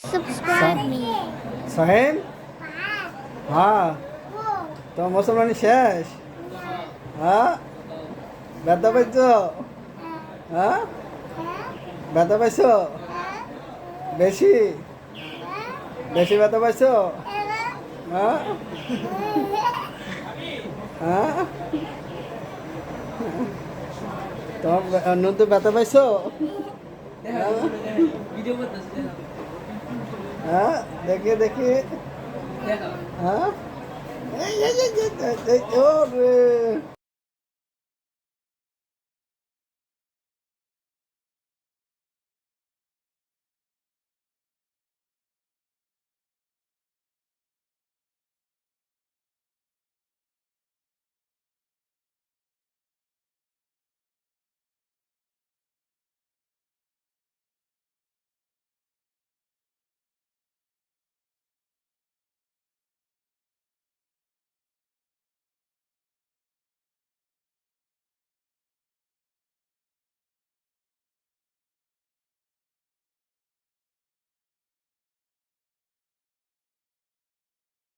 Subscribe me. সাহেব হ্যাঁ তোমার মুসলমানি শেষ? হ্যাঁ ব্যথা পাইছ? হ্যাঁ ব্যথা পাইছ? বেশি? বেশি ব্যথা পাইছ? হ্যাঁ হ্যাঁ তোমার নতুন ব্যথা পাইছ? ভিডিও করতেছে। হ্যাঁ দেখি দেখি। হ্যাঁ?